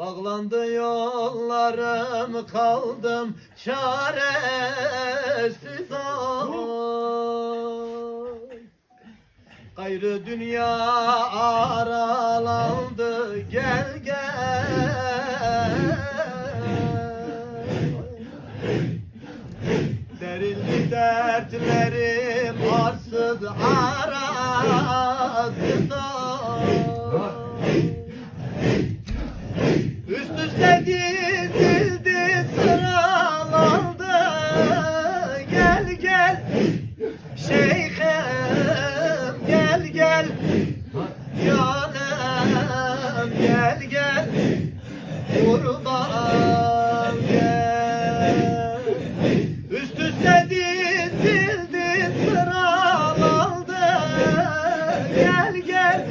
Bağlandı yollarım kaldım çaresiz Gayrı dünya aralandı gel gel. Derinli dertlerim arsız arazız Üst Şeyhem gel gel. Canım gel gel. Kurban gel. Üst üste dizildin sıralandı. Gel gel.